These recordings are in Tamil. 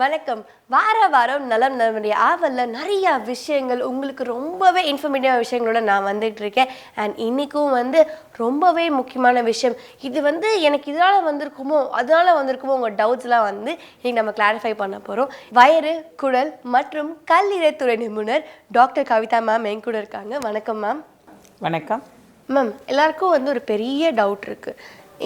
வணக்கம். வார வாரம் நலம் நலமுடைய ஆவல்ல நிறைய விஷயங்கள் உங்களுக்கு ரொம்பவே இன்ஃபர்மேட்டிவான விஷயங்களோட நான் வந்துட்டு இருக்கேன் அண்ட் இன்னைக்கும் வந்து ரொம்பவே முக்கியமான விஷயம். இது வந்து எனக்கு இதனால வந்திருக்குமோ அதனால வந்திருக்குமோ உங்கள் டவுட்ஸ்லாம் வந்து இன்னைக்கு நம்ம கிளாரிஃபை பண்ண போகிறோம் வயிறு குடல் மற்றும் கல்லீரத்துறை நிபுணர் டாக்டர் கவிதா மேம் என் கூட இருக்காங்க. வணக்கம் மேம் வணக்கம். மேம் எல்லாருக்கும் வந்து ஒரு பெரிய டவுட் இருக்கு.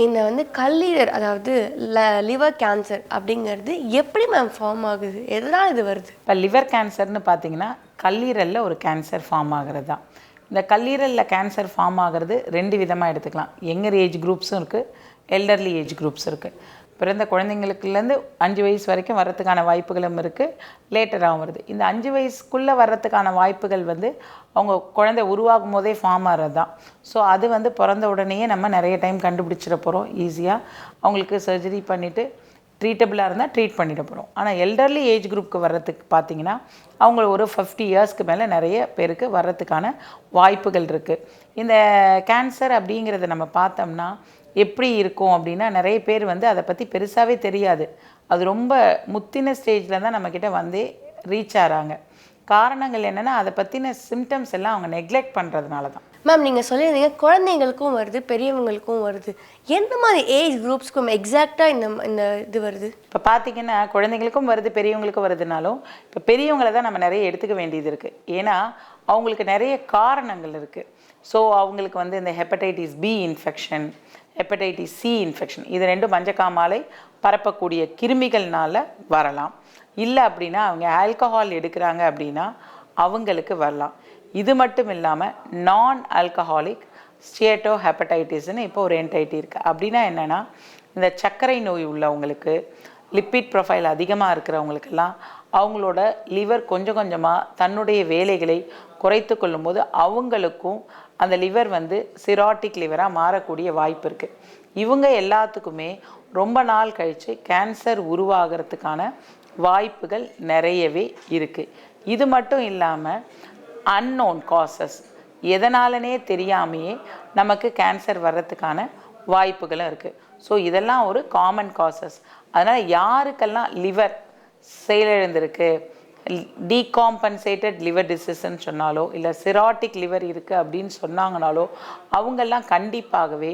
இந்த வந்து கல்லீரல் அதாவது ல லிவர் கேன்சர் அப்படிங்கிறது எப்படி மேம் ஃபார்ம் ஆகுது? எதனால் இது வருது? இப்போ லிவர் கேன்சர்னு பார்த்தீங்கன்னா கல்லீரலில் ஒரு கேன்சர் ஃபார்ம் ஆகிறது தான் இந்த கல்லீரலில் கேன்சர் ஃபார்ம் ஆகிறது ரெண்டு விதமாக எடுத்துக்கலாம். யங்கர் ஏஜ் குரூப்ஸும் இருக்குது எல்டர்லி ஏஜ் குரூப்ஸ் இருக்குது பிறந்த குழந்தைங்களுக்குலேருந்து அஞ்சு வயசு வரைக்கும் வர்றதுக்கான வாய்ப்புகளும் இருக்குது லேட்டராகவும் வருது. இந்த அஞ்சு வயசுக்குள்ளே வர்றதுக்கான வாய்ப்புகள் வந்து அவங்க குழந்தை உருவாகும் போதே ஃபார்ம் ஆகிறது தான் ஸோ அது வந்து பிறந்த உடனேயே நம்ம நிறைய டைம் கண்டுபிடிச்சிட போகிறோம் ஈஸியாக அவங்களுக்கு சர்ஜரி பண்ணிவிட்டு ட்ரீட்டபிளாக இருந்தால் ட்ரீட் பண்ணிட போகிறோம் ஆனால் எல்டர்லி ஏஜ் குரூப்புக்கு வர்றதுக்கு பார்த்தீங்கன்னா அவங்க ஒரு ஃபிஃப்டி இயர்ஸ்க்கு மேலே நிறைய பேருக்கு வர்றதுக்கான வாய்ப்புகள் இருக்குது இந்த கேன்சர் அப்படிங்கிறத நம்ம பார்த்தோம்னா எப்படி இருக்கும் அப்படின்னா நிறைய பேர் வந்து அதை பற்றி பெருசாகவே தெரியாது. அது ரொம்ப முத்தின ஸ்டேஜில் தான் நம்மக்கிட்ட வந்து ரீச் ஆகிறாங்க காரணங்கள் என்னென்னா அதை பற்றின சிம்டம்ஸ் எல்லாம் அவங்க நெக்லெக்ட் பண்ணுறதுனால தான். மேம் நீங்கள் சொல்லியிருந்தீங்க குழந்தைங்களுக்கும் வருது பெரியவங்களுக்கும் வருது. எந்த மாதிரி ஏஜ் குரூப்ஸ்க்கும் எக்ஸாக்டாக இந்த இந்த இது வருது? இப்போ பார்த்தீங்கன்னா குழந்தைங்களுக்கும் வருது பெரியவங்களுக்கும் வருதுனாலும் இப்போ பெரியவங்களை தான் நம்ம நிறைய எடுத்துக்க வேண்டியது இருக்குது ஏன்னா அவங்களுக்கு நிறைய காரணங்கள் இருக்குது ஸோ அவங்களுக்கு வந்து இந்த hepatitis B infection hepatitis C infection இது ரெண்டும் மஞ்சக்காமாலை பரப்பக்கூடிய கிருமிகள்னால் வரலாம். இல்லை அப்படின்னா அவங்க ஆல்கஹால் எடுக்கிறாங்க அப்படின்னா அவங்களுக்கு வரலாம். இது மட்டும் இல்லாமல் நான் ஆல்கஹாலிக் ஸ்டியேட்டோ ஹெப்படைட்டிஸ்னு இப்போ ஒரு என்டைட்டி இருக்குது அப்படின்னா என்னென்னா இந்த சர்க்கரை நோய் உள்ளவங்களுக்கு லிப்பிட் ப்ரொஃபைல் அதிகமாக இருக்கிறவங்களுக்கெல்லாம் அவங்களோட லிவர் கொஞ்சம் கொஞ்சமாக தன்னுடைய வேலைகளை குறைத்து கொள்ளும்போது அவங்களுக்கும் அந்த லிவர் வந்து சிராட்டிக் லிவராக மாறக்கூடிய வாய்ப்பு இருக்குது இவங்க எல்லாத்துக்குமே ரொம்ப நாள் கழித்து கேன்சர் உருவாகிறதுக்கான வாய்ப்புகள் நிறையவே இருக்குது இது மட்டும் இல்லாமல் அன்னோன் காசஸ் எதனாலனே தெரியாமையே நமக்கு கேன்சர் வர்றதுக்கான வாய்ப்புகளும் இருக்குது ஸோ இதெல்லாம் ஒரு காமன் காசஸ் அதனால் யாருக்கெல்லாம் லிவர் செயலிழந்திருக்கு டீகாம்பன்சேட்டட் லிவர் டிசீஸ்ன்னு சொன்னாலோ இல்லை சிராட்டிக் லிவர் இருக்குது அப்படின்னு சொன்னாங்கனாலோ அவங்கெல்லாம் கண்டிப்பாகவே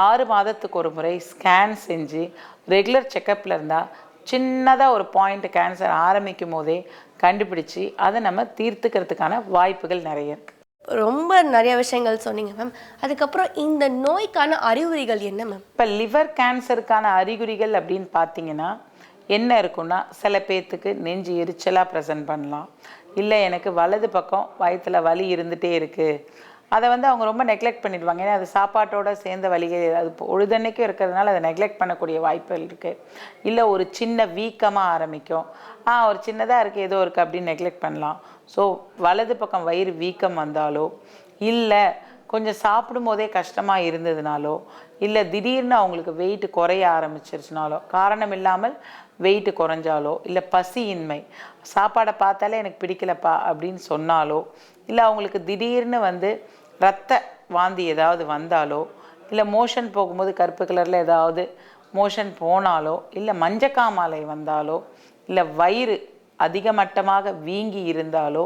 ஆறு மாதத்துக்கு ஒரு முறை ஸ்கேன் செஞ்சு ரெகுலர் செக்கப்பில் இருந்தால் சின்னதாக ஒரு பாயிண்ட் கேன்சர் ஆரம்பிக்கும் போதே கண்டுபிடிச்சி அதை நம்ம தீர்த்துக்கிறதுக்கான வாய்ப்புகள் நிறைய இருக்குது ரொம்ப நிறைய விஷயங்கள் சொன்னீங்க மேம் அதுக்கப்புறம் இந்த நோய்க்கான அறிகுறிகள் என்ன மேம் இப்போ லிவர் கேன்சருக்கான அறிகுறிகள் அப்படின்னு பார்த்தீங்கன்னா என்ன இருக்குன்னா சில பேர்த்துக்கு நெஞ்சு எரிச்சலாக ப்ரெசன்ட் பண்ணலாம். இல்லை எனக்கு வலது பக்கம் வயிற்றில் வலி இருந்துகிட்டே இருக்குது அதை வந்து அவங்க ரொம்ப நெக்லெக்ட் பண்ணிடுவாங்க. ஏன்னா அது சாப்பாட்டோட சேர்ந்த வலிகள். அது பொழுதன்னைக்கும் இருக்கிறதுனால அதை நெக்லெக்ட் பண்ணக்கூடிய வாய்ப்புகள் இருக்குது இல்லை ஒரு சின்ன வீக்கமாக ஆரம்பிக்கும். ஆ ஒரு சின்னதாக இருக்குது ஏதோ இருக்குது அப்படின்னு நெக்லெக்ட் பண்ணலாம். ஸோ வலது பக்கம் வயிறு வீக்கம் வந்தாலோ இல்லை கொஞ்சம் சாப்பிடும் போதே கஷ்டமாக இருந்ததுனாலோ இல்லை திடீர்னு அவங்களுக்கு வெயிட் குறைய ஆரம்பிச்சிருச்சுனாலோ காரணம் இல்லாமல் வெயிட் குறைஞ்சாலோ இல்லை பசியின்மை சாப்பாடை பார்த்தாலே எனக்கு பிடிக்கலப்பா அப்படின்னு சொன்னாலோ இல்லை அவங்களுக்கு திடீர்னு வந்து ரத்த வாந்தி ஏதாவது வந்தாலோ இல்லை மோஷன் போகும்போது கருப்பு கலரில் ஏதாவது மோஷன் போனாலோ இல்லை மஞ்சக்காமாலை வந்தாலோ இல்லை வயிறு அதிகமட்டமாக வீங்கி இருந்தாலோ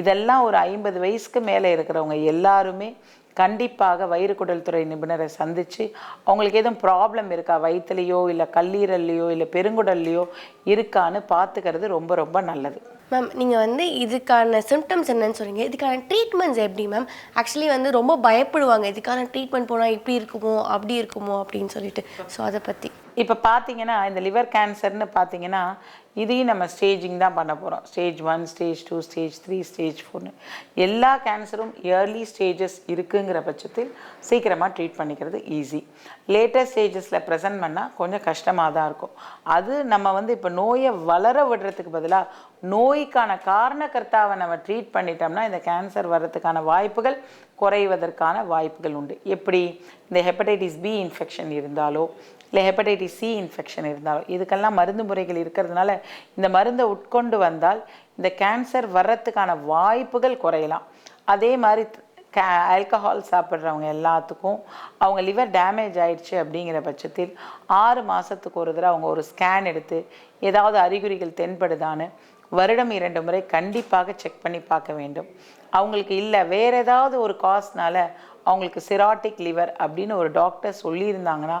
இதெல்லாம் ஒரு ஐம்பது வயசுக்கு மேலே இருக்கிறவங்க எல்லாருமே கண்டிப்பாக வயிறு குடல் துறை நிபுணரை சந்தித்து அவங்களுக்கு எதுவும் ப்ராப்ளம் இருக்கா? வயிற்றுலையோ இல்லை கல்லீரல்லையோ இல்லை பெருங்குடல்லையோ இருக்கான்னு பார்த்துக்கிறது ரொம்ப ரொம்ப நல்லது. மேம் நீங்கள் வந்து இதுக்கான சிம்டம்ஸ் என்னன்னு சொன்னீங்க. இதுக்கான ட்ரீட்மெண்ட்ஸ் எப்படி மேம் ஆக்சுவலி வந்து ரொம்ப பயப்படுவாங்க. இதுக்கான ட்ரீட்மெண்ட் போனால் இப்படி இருக்குமோ அப்படி இருக்குமோ அப்படின்னு சொல்லிட்டு. ஸோ அதை பற்றி இப்போ பார்த்தீங்கன்னா இந்த லிவர் கேன்சர்னு பார்த்தீங்கன்னா இதையும் நம்ம ஸ்டேஜிங் தான் பண்ண போகிறோம் stage one stage two stage three stage ஃபோர்னு எல்லா கேன்சரும் இயர்லி ஸ்டேஜஸ் இருக்குங்கிற பட்சத்தில் சீக்கிரமாக ட்ரீட் பண்ணிக்கிறது ஈஸி லேட்டஸ்ட் ஸ்டேஜஸில் ப்ரெசென்ட் பண்ணால் கொஞ்சம் கஷ்டமாக தான் இருக்கும். அது நம்ம வந்து இப்போ நோயை வளர விடுறதுக்கு பதிலாக நோய்க்கான காரணக்கர்த்தாவை நம்ம ட்ரீட் பண்ணிட்டோம்னா இந்த கேன்சர் வர்றதுக்கான வாய்ப்புகள் குறைவதற்கான வாய்ப்புகள் உண்டு. எப்படி? இந்த ஹெப்படைட்டிஸ் பி இன்ஃபெக்ஷன் இருந்தாலோ இல்லை ஹெப்படைட்டிஸ் சி இன்ஃபெக்ஷன் இருந்தாலும். இதுக்கெல்லாம் மருந்து முறைகள் இருக்கிறதுனால இந்த மருந்தை உட்கொண்டு வந்தால் இந்த கேன்சர் வர்றதுக்கான வாய்ப்புகள் குறையலாம். அதே மாதிரி கே ஆல்கஹால் சாப்பிட்றவங்க எல்லாத்துக்கும் அவங்க லிவர் டேமேஜ் ஆயிடுச்சு அப்படிங்கிற பட்சத்தில் ஆறு மாதத்துக்கு ஒரு தடவை அவங்க ஒரு ஸ்கேன் எடுத்து ஏதாவது அறிகுறிகள் தென்படுதான்னு வருடம் இரண்டு முறை கண்டிப்பாக செக் பண்ணி பார்க்க வேண்டும். அவங்களுக்கு இல்லை வேறு ஏதாவது ஒரு காஸ்னால அவங்களுக்கு சிராட்டிக் லிவர் அப்படின்னு ஒரு டாக்டர் சொல்லியிருந்தாங்கன்னா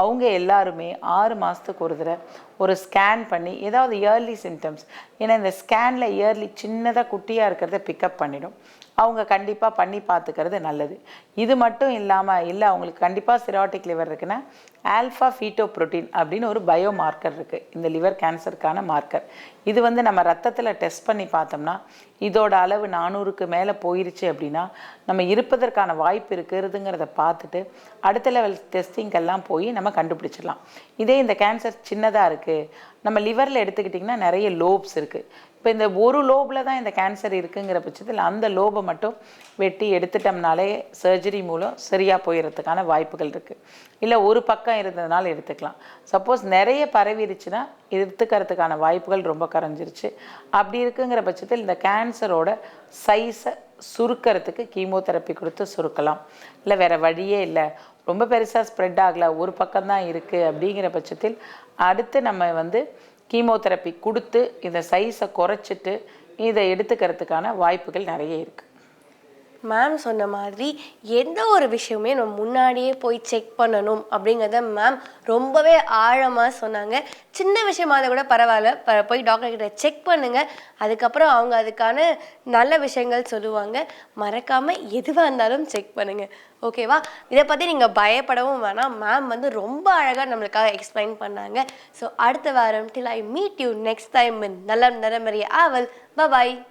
அவங்க எல்லாருமே ஆறு மாதத்துக்கு ஒரு தடவை ஒரு ஸ்கேன் பண்ணி ஏதாவது இயர்லி சிம்டம்ஸ் ஏன்னா இந்த ஸ்கேனில் இயர்லி சின்னதாக குட்டியாக இருக்கிறத பிக்கப் பண்ணிடும். அவங்க கண்டிப்பாக பண்ணி பார்த்துக்கிறது நல்லது. இது மட்டும் இல்லாமல் இல்லை அவங்களுக்கு கண்டிப்பாக சிராட்டிக் லிவர் இருக்குன்னா ஆல்ஃபா ஃபீட்டோ ப்ரோட்டீன் அப்படின்னு ஒரு பயோ மார்க்கர் இருக்குது இந்த லிவர் கேன்சருக்கான மார்க்கர் இது வந்து நம்ம ரத்தத்தில் டெஸ்ட் பண்ணி பார்த்தோம்னா இதோட அளவு நானூறுக்கு மேலே போயிருச்சு அப்படின்னா நம்ம இருப்பதற்கான வாய்ப்பு இருக்கிறதுங்கிறத பார்த்துட்டு அடுத்த லெவல் டெஸ்டிங்கெல்லாம் போய் நம்ம கண்டுபிடிச்சிடலாம். இதே இந்த கேன்சர் சின்னதாக இருக்குது நம்ம லிவரில் எடுத்துக்கிட்டிங்கன்னா நிறைய லோப்ஸ் இருக்குது இப்போ இந்த ஒரு லோபில் தான் இந்த கேன்சர் இருக்குங்கிற பட்சத்தில் அந்த லோபை மட்டும் வெட்டி எடுத்துட்டோம்னாலே சர்ஜரி மூலம் சரியாக போயிடுறதுக்கான வாய்ப்புகள் இருக்குது இல்லை ஒரு பக்கம் இருந்ததுனால எடுத்துக்கலாம். சப்போஸ் நிறைய பரவிருச்சுன்னா எடுத்துக்கிறதுக்கான வாய்ப்புகள் ரொம்ப குறைஞ்சிருச்சு. அப்படி இருக்குங்கிற பட்சத்தில் இந்த கேன்சரோட சைஸை சுருக்கிறதுக்கு கீமோதெரப்பி கொடுத்து சுருக்கலாம். இல்லை வேறு வழியே இல்லை. ரொம்ப பெருசாக ஸ்ப்ரெட் ஆகலை. ஒரு பக்கம்தான் இருக்குது அப்படிங்கிற பட்சத்தில் அடுத்து நம்ம வந்து கீமோதெரப்பி கொடுத்து இந்த சைஸை குறைச்சிட்டு இதை எடுத்துக்கிறதுக்கான வாய்ப்புகள் நிறைய இருக்குது மேம் சொன்ன மாதிரி எந்த ஒரு விஷயமே நம்ம முன்னாடியே போய் செக் பண்ணணும் அப்படிங்கிறத மேம் ரொம்பவே ஆழமாக சொன்னாங்க. சின்ன விஷயமா இருந்தால் கூட பரவாயில்ல. ப- போய் டாக்டர் கிட்ட செக் பண்ணுங்க. அதுக்கப்புறம் அவங்க அதுக்கான நல்ல விஷயங்கள் சொல்லுவாங்க. மறக்காமல் எதுவாக இருந்தாலும் செக் பண்ணுங்க. ஓகேவா இதை பற்றி நீங்கள் பயப்படவும் வேணாம். மேம் வந்து ரொம்ப அழகாக நம்மளுக்காக எக்ஸ்பிளைன் பண்ணாங்க. ஸோ அடுத்த வாரம் till I meet you next time நல்ல நிறமறிய ஆவல். பாய்